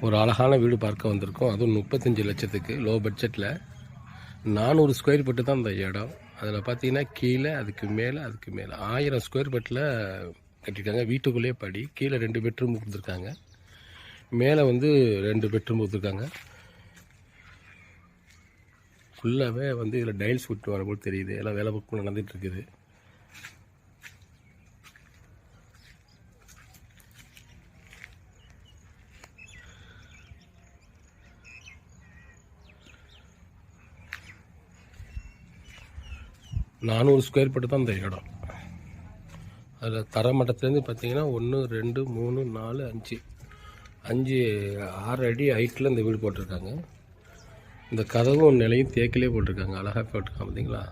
ஒரு அழகான வீடு பார்க்க வந்திருக்கோம். அதுவும் முப்பத்தஞ்சு லட்சத்துக்கு லோ பட்ஜெட்டில் நானூறு ஸ்கொயர் ஃபீட்டு தான் அந்த இடம். அதில் பார்த்தீங்கன்னா கீழே அதுக்கு மேலே அதுக்கு மேலே. ஆயிரம் ஸ்கொயர் ஃபீட்டில் கட்டியிருக்காங்க. வீட்டுக்குள்ளேயே படி. கீழே ரெண்டு பெட்ரூம் கொடுத்துருக்காங்க. மேலே வந்து ரெண்டு பெட்ரூம் கொடுத்துருக்காங்க. ஃபுல்லாகவே வந்து இதில் டைல்ஸ் விட்டு வர போல் தெரியுது. எல்லாம் வேலை பக்கம் நடந்துகிட்ருக்குது நானூறு ஸ்கொயர் ஃபீட்டு தான் இந்த இடம். அதில் தரமட்டத்துலேருந்து பார்த்தீங்கன்னா ஒன்று ரெண்டு மூணு நாலு அஞ்சு. அஞ்சு ஆறு அடி ஹைட்டில் இந்த வீடு போட்டிருக்காங்க. இந்த கதவும் நிலையும் தேக்கிலே போட்டிருக்காங்க. அழகாக போட்டிருக்காங்க பார்த்தீங்களா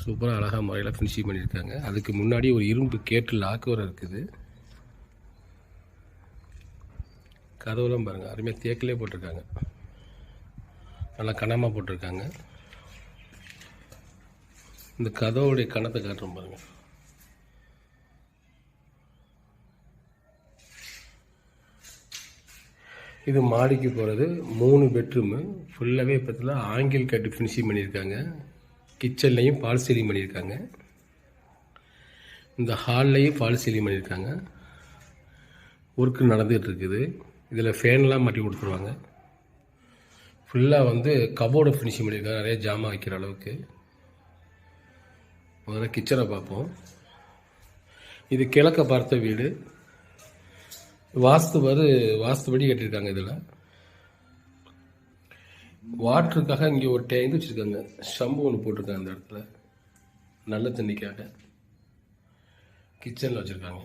சூப்பராக அழகாக முறையில் ஃபினிஷிங் பண்ணியிருக்காங்க. அதுக்கு முன்னாடி ஒரு இரும்பு கேட்டு லாக்கு வர இருக்குது. கதவுலாம் பாருங்கள் அருமையாக தேக்கிலே போட்டிருக்காங்க. நல்லா கனமாக போட்டிருக்காங்க. இந்த கதவுடைய கணத்தை காட்டுறோம் பாருங்க. இது மாடிக்கு போகிறது மூணு பெட்ரூமு ஃபுல்லாகவே பார்த்தீங்கன்னா ஆங்கில் கட்டு ஃபினிஷிங் பண்ணியிருக்காங்க. கிச்சன்லேயும் ஃபால் சீலிங் பண்ணியிருக்காங்க. இந்த ஹால்லையும் ஃபால் சீலிங் பண்ணியிருக்காங்க. ஒர்க்கு நடந்துகிட்டு இருக்குது இதில் ஃபேன்லாம் மாட்டி கொடுத்துருவாங்க. ஃபுல்லாக வந்து கபோர்டு ஃபினிஷிங் பண்ணியிருக்காங்க. நிறைய ஜாமான் வைக்கிற அளவுக்கு. முதல்ல கிச்சனை பார்ப்போம். இது கிழக்க பார்த்த வீடு. வாஸ்து வந்து வாஸ்துபடி கட்டியிருக்காங்க இதில். வாட்டருக்காக இங்கே ஒரு டேங்க் வச்சுருக்காங்க. ஷம்பு ஒன்று போட்டிருக்காங்க அந்த இடத்துல. நல்ல தண்ணிக்காக. கிச்சனில் வச்சுருக்காங்க.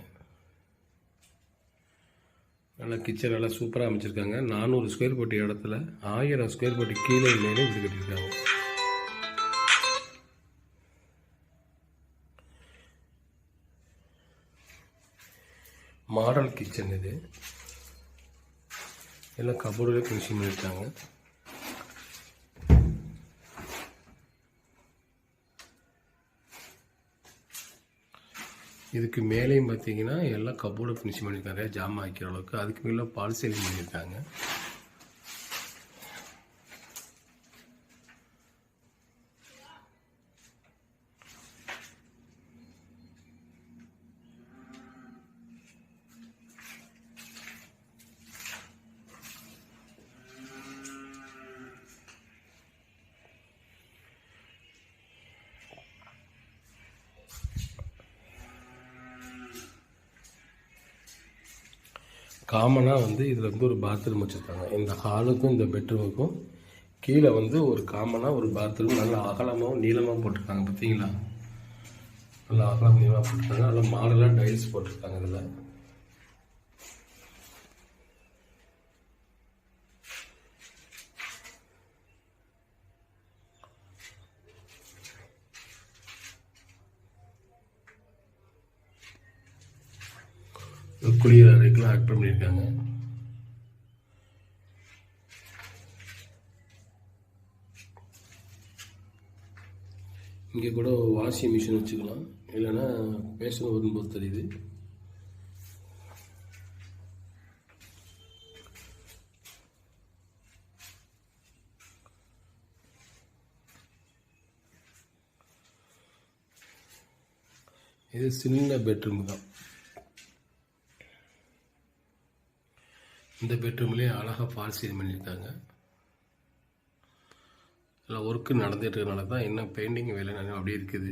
நல்லா கிச்சன் நல்லா சூப்பராக அமைச்சிருக்காங்க. நானூறு ஸ்கொயர் ஃபீட் இடத்துல ஆயிரம் ஸ்கொயர் ஃபீட் கீழே மேலே வீடு கட்டியிருக்காங்க. மாடல் கிச்சன் இது. எல்லாம் கபோர்டில் ஃபினிஷிங் பண்ணியிருக்காங்க இதுக்கு மேலேயும் பார்த்தீங்கன்னா எல்லாம் கபோர்டு ஃபினிஷிங் பண்ணியிருக்காங்க ஜாமான் வைக்கிற அளவுக்கு. அதுக்கு மேலே பால் சேலிங் பண்ணியிருக்காங்க காமனாக வந்து இதில் வந்து ஒரு பாத்ரூம் வச்சுருக்காங்க. இந்த ஹாலுக்கும் இந்த பெட்ரூமுக்கும் கீழே வந்து ஒரு காமனாக ஒரு பாத்ரூம் நல்லா அகலமாகவும் நீளமாகவும் போட்டிருக்காங்க. பார்த்தீங்களா? நல்லா அகலம் நீளமாக போட்டிருக்காங்க. நல்லா மாடலாக டைல்ஸ் போட்டிருக்காங்க இதில். குளியல் அறைக்கெல்லாம் ஆக்ட் பண்ணியிருக்காங்க. இங்கே கூட வாஷிங் மிஷின் வச்சுக்கலாம். இல்லைன்னா பேசணும் வரும்போது தெரியுது. இது சின்ன பெட்ரூம் தான். இந்த பெட்ரூம்லேயே அழகாக ஃபால் சீலிங் பண்ணியிருக்காங்க. எல்லாம் ஒர்க்கு நடந்துகிட்டு இருக்கனால தான் இன்னும் பெயிண்டிங் வேலை நிறைய அப்படியே இருக்குது.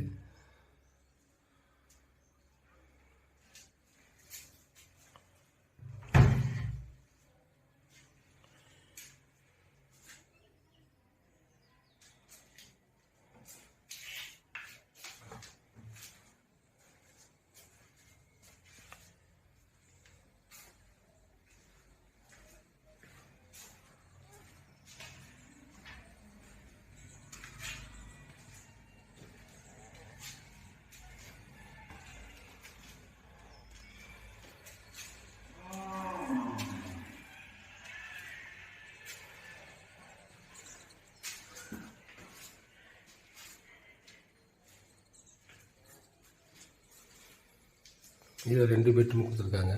இதில் ரெண்டு பெட்ரூம் கொடுத்துருக்காங்க.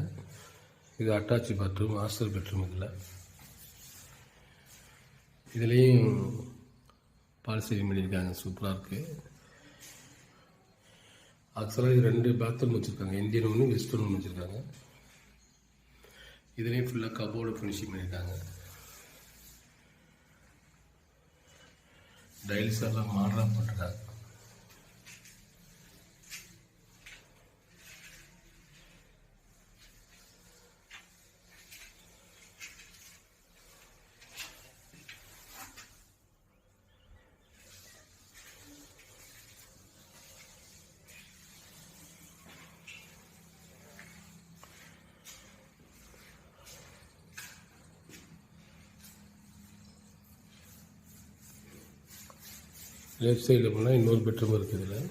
இது அட்டாச் பாத்ரூம் மாஸ்டர் பெட்ரூம் இதில். இதுலேயும் பால் சீலிங் பண்ணியிருக்காங்க. சூப்பராக இருக்குது ஆக்சுவலாக இது ரெண்டு பாத்ரூம் வச்சுருக்காங்க. இந்தியன் ஒன்று வெஸ்டர்ன் ஒன்று வச்சுருக்காங்க. இதுலேயும் ஃபுல்லாக கபோர்டு ஃபினிஷிங் பண்ணியிருக்காங்க. டைல்ஸ் எல்லாம் மாடலாக போட்டிருக்காங்க. லெஃப்ட் சைடில் போனால் இன்னொரு பெட்ரூம் இருக்குது இதில்.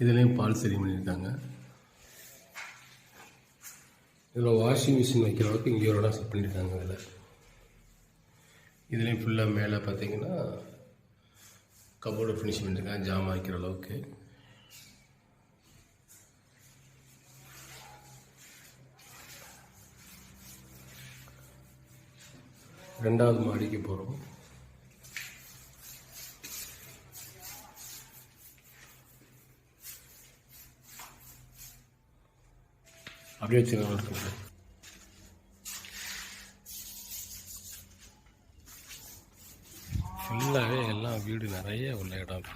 இதுலேயும் பால் சரி பண்ணியிருக்காங்க. இதில் வாஷிங் மிஷின் வைக்கிற அளவுக்கு இங்கே ஒரு இடம் செட் பண்ணியிருக்காங்க இதில். இதுலேயும் ஃபுல்லாக மேலே பார்த்தீங்கன்னா கபோர்டு ஃபினிஷ் பண்ணியிருக்காங்க ஜாமான் வைக்கிற அளவுக்கு. ரெண்டாவது மாடிக்கு போகிறோம் அப்படியே வச்சுக்கோங்க ஃபுல்லாகவே எல்லாம் வீடு நிறைய உள்ள இடம்